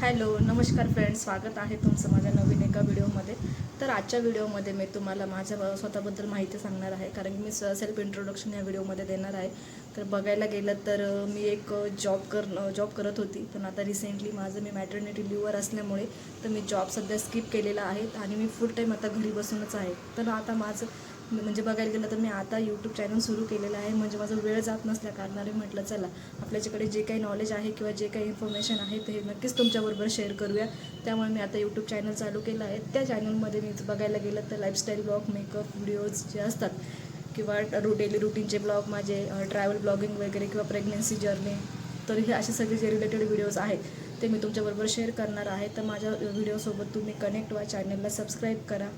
Hello नमस्कार friends स्वागत आहे तुमचं माझ्या नवीन एका व्हिडिओमध्ये. तर आजच्या व्हिडिओमध्ये मी तुम्हाला माझ्या स्वतःबद्दल माहिती सांगणार आहे कारण की मी सेल्फ इंट्रोडक्शन या व्हिडिओमध्ये देणार आहे. तर बघायला गेलं तर मी एक जॉब कर जॉब करत होती पण आता रिसेंटली माझं मी मॅटर्निटी लिव्हवर असल्यामुळे तर मी जॉब सध्या स्किप केलेला आहे आणि मी फुल टाईम आता घरी बसूनच आहे. तर आता माझं म्हणजे बघायला गेलं तर मी आता यूट्यूब चॅनल सुरू केलेलं आहे. म्हणजे माझा वेळ जात नसल्या कारणाने म्हटलं चला आपल्याच्याकडे जे काही नॉलेज आहे किंवा जे काही इन्फॉर्मेशन आहे ते नक्कीच तुमच्याबरोबर शेअर करूया. त्यामुळे मी आता यूट्यूब चॅनल चालू केलं आहे. त्या चॅनलमध्ये मी बघायला गेलं तर लाईफस्टाईल ब्लॉग मेकअप व्हिडिओज जे असतात किंवा रू डेली रुटीनचे ब्लॉग माझे ट्रॅव्हल ब्लॉगिंग वगैरे किंवा प्रेग्नन्सी जर्नी तर हे असे सगळे जे रिलेटेड व्हिडिओज आहेत ते मी तुमच्याबरोबर शेअर करणार आहे. तर माझ्या व्हिडिओसोबत तुम्ही कनेक्ट व्हा चॅनलला सबस्क्राईब करा.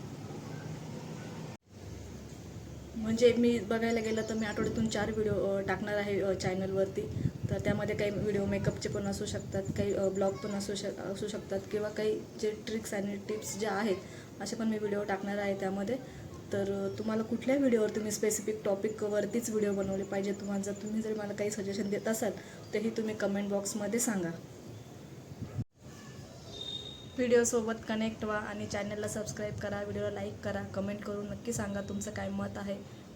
म्हणजे मी बघायला गेलं तर मी आठवड्यातून चार व्हिडिओ टाकणार आहे चॅनलवरती तर त्यामध्ये काही व्हिडिओ मेकअपचे पण असू शकतात काही ब्लॉग पण असू शक असू शकतात किंवा काही जे ट्रिक्स आणि टिप्स ज्या आहेत असे पण मी व्हिडिओ टाकणार आहे त्यामध्ये. तर तुम्हाला कुठल्या व्हिडिओवर तुम्ही स्पेसिफिक टॉपिकवरतीच व्हिडिओ बनवले पाहिजे? तुम्हाला जर तुम्ही जर मला काही सजेशन देत असाल तेही तुम्ही कमेंट बॉक्समध्ये सांगा. व्हिडिओसोबत कनेक्ट व्हा आणि चॅनलला सबस्क्राईब करा व्हिडिओला लाईक करा कमेंट करून नक्की सांगा तुमचं काय मत आहे.